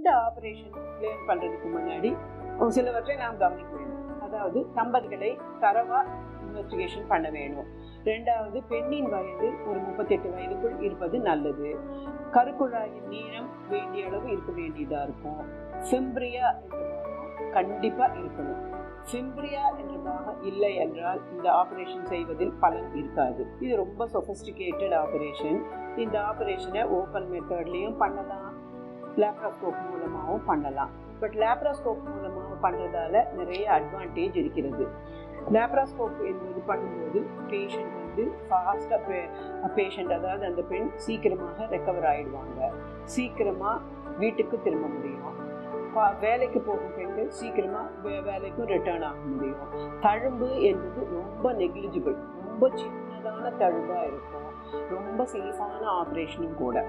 இந்த operation plane பண்ணுறதுக்கு முன்னாடி ஒரு சிலவற்றை நாம் கவனிக்க வேண்டும் அதாவது தம்பதிகளை தரவாக இன்வெஸ்டிகேஷன் பண்ண வேணும். ரெண்டாவது பெண்ணின் வயது ஒரு முப்பத்தெட்டு வயதுக்குள் இருப்பது நல்லது. கருக்குழாயின் நீளம் வேண்டிய அளவு இருக்க வேண்டியதாக இருக்கும். சிம்பிரியா என்ற இருக்கணும். சிம்பிரியா என்ற பாகம் இல்லை என்றால் இந்த ஆபரேஷன் செய்வதில் பலன் இருக்காது. இது ரொம்ப சொஃபிஸ்டிகேட்டட் ஆபரேஷன் இந்த ஆபரேஷனை ஓப்பன் மெத்தட்லேயும் பண்ணலாம். லேப்ராஸ்கோப் மூலமாகவும் பண்ணலாம். பட் லேப்ராஸ்கோப் மூலமாக பண்ணுறதால நிறைய அட்வான்டேஜ் இருக்கிறது. லேப்ராஸ்கோப் என்பது பண்ணும்போது பேஷண்ட் வந்து ஃபாஸ்ட்டாக பேஷண்ட் அதாவது அந்த பெண் சீக்கிரமாக ரெக்கவர் ஆகிடுவாங்க சீக்கிரமாக வீட்டுக்கு திரும்ப முடியும். பா- வேலைக்கு போகும் பெண்கள் சீக்கிரமாக வே வேலைக்கும் ரிட்டர்ன் ஆக முடியும். தழும்பு என்பது ரொம்ப நெக்லிஜிபிள் ரொம்ப சின்னதான தழும்பாக இருக்கும். ரொம்ப சேஃபான ஆப்ரேஷனும் கூட.